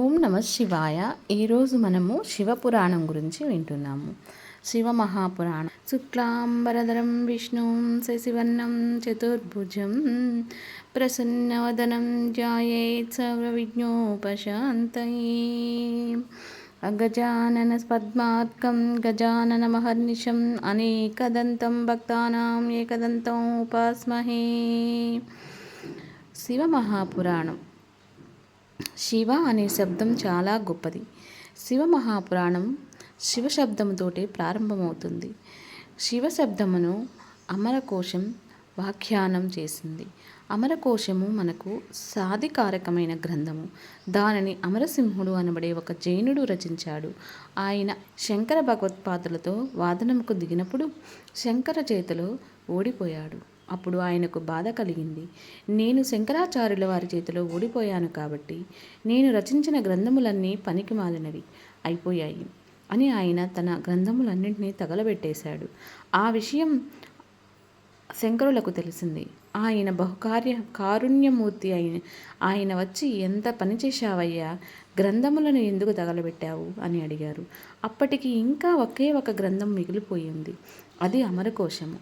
ఓం నమ శివాయ. ఈరోజు మనము శివపురాణం గురించి వింటున్నాము. శివ మహాపురాణం శుక్లాంబరధరం విష్ణుం శశివర్ణం చతుర్భుజం ప్రసన్నవదనం జాయేత్ సర్వవిజ్ఞోపశాంతయే గజానన పద్మార్కం గజానన మహర్నిశం అనేకదంతం భక్తానాం ఏకదంతం ఉపాస్మహే. శివ మహాపురాణం శివ అనే శబ్దం చాలా గొప్పది. శివ మహాపురాణం శివ శబ్దముతోటే ప్రారంభమవుతుంది. శివ శబ్దమును అమరకోశం వ్యాఖ్యానం చేసింది. అమరకోశము మనకు సాధికారకమైన గ్రంథము. దానిని అమరసింహుడు అనబడే ఒక జైనుడు రచించాడు. ఆయన శంకర భగవత్పాదులతో వాదనముకు దిగినప్పుడు శంకర చేతిలో ఓడిపోయాడు. అప్పుడు ఆయనకు బాధ కలిగింది. నేను శంకరాచార్యుల వారి చేతిలో ఓడిపోయాను కాబట్టి నేను రచించిన గ్రంథములన్నీ పనికి మాలినవి అయిపోయాయి అని ఆయన తన గ్రంథములన్నింటినీ తగలబెట్టేశాడు. ఆ విషయం శంకరులకు తెలిసింది. ఆయన బహుకార్య కారుణ్యమూర్తి అయిన ఆయన వచ్చి ఎంత పని చేశావయ్యా? గ్రంథములను ఎందుకు తగలబెట్టావు? అని అడిగారు. అప్పటికి ఇంకా ఒకే ఒక గ్రంథం మిగిలిపోయింది. అది అమరకోశము.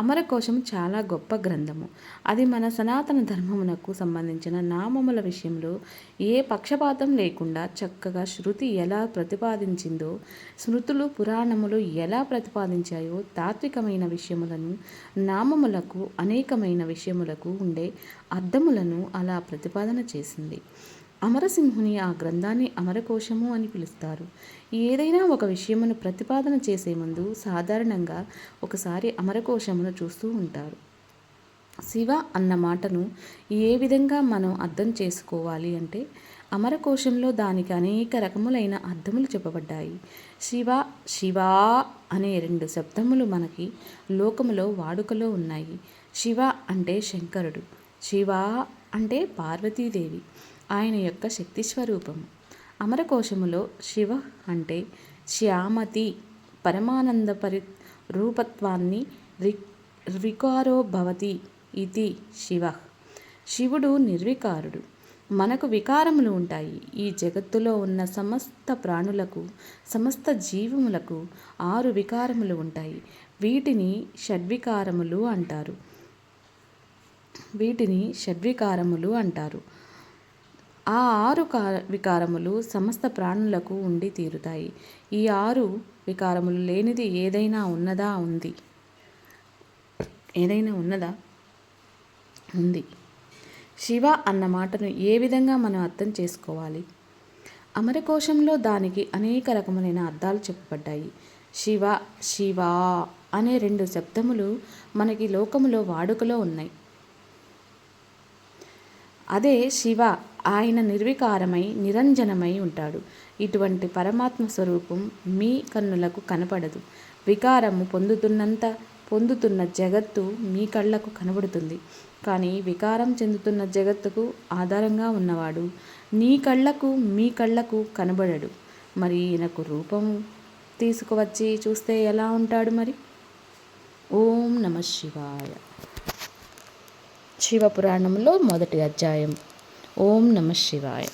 అమరకోశం చాలా గొప్ప గ్రంథము. అది మన సనాతన ధర్మమునకు సంబంధించిన నామముల విషయంలో ఏ పక్షపాతం లేకుండా చక్కగా శృతి ఎలా ప్రతిపాదించిందో స్మృతులు పురాణములు ఎలా ప్రతిపాదించాయో తాత్వికమైన విషయములను నామములకు అనేకమైన విషయములకు ఉండే అర్థములను అలా ప్రతిపాదన చేసింది. అమరసింహుని ఆ గ్రంథాన్ని అమరకోశము అని పిలుస్తారు. ఏదైనా ఒక విషయమును ప్రతిపాదన చేసే ముందు సాధారణంగా ఒకసారి అమరకోశమును చూస్తూ ఉంటారు. శివ అన్న మాటను ఏ విధంగా మనం అర్థం చేసుకోవాలి అంటే అమరకోశంలో దానికి అనేక రకములైన అర్థములు చెప్పబడ్డాయి. శివ శివా అనే రెండు శబ్దములు మనకి లోకములో వాడుకలో ఉన్నాయి. శివ అంటే శంకరుడు శివ అంటే పార్వతీదేవి ఆయన యొక్క శక్తి స్వరూపం. అమరకోశములో శివ అంటే శ్యామతి పరమానంద పరి రూపత్వాన్ని రి రికారో భవతి ఇది శివ. శివుడు నిర్వికారుడు. మనకు వికారములు ఉంటాయి. ఈ జగత్తులో ఉన్న సమస్త ప్రాణులకు సమస్త జీవములకు ఆరు వికారములు ఉంటాయి. వీటిని షడ్వికారములు అంటారు. వీటిని షడ్వికారములు అంటారు. ఆ ఆరు వికారములు సమస్త ప్రాణులకు ఉండి తీరుతాయి. ఈ ఆరు వికారములు లేనిది ఏదైనా ఉన్నదా ఉంది? ఏదైనా ఉన్నదా? ఉంది. శివ అన్న మాటను ఏ విధంగా మనం అర్థం చేసుకోవాలి? అమరకోశంలో దానికి అనేక రకములైన అర్థాలు చెప్పబడ్డాయి. శివ శివ అనే రెండు శబ్దములు మనకి లోకములో వాడుకలో ఉన్నాయి. అదే శివ ఆయన నిర్వికారమై నిరంజనమై ఉంటాడు. ఇటువంటి పరమాత్మ స్వరూపం మీ కన్నులకు కనపడదు. వికారము పొందుతున్నంత పొందుతున్న జగత్తు మీ కళ్ళకు కనబడుతుంది. కానీ వికారం చెందుతున్న జగత్తుకు ఆధారంగా ఉన్నవాడు నీ కళ్ళకు మీ కళ్ళకు కనబడడు. మరి ఈయనకు రూపం తీసుకువచ్చి చూస్తే ఎలా ఉంటాడు మరి? ఓం నమ శివాయ. శివపురాణంలో మొదటి అధ్యాయం. ఓం నమ శివాయ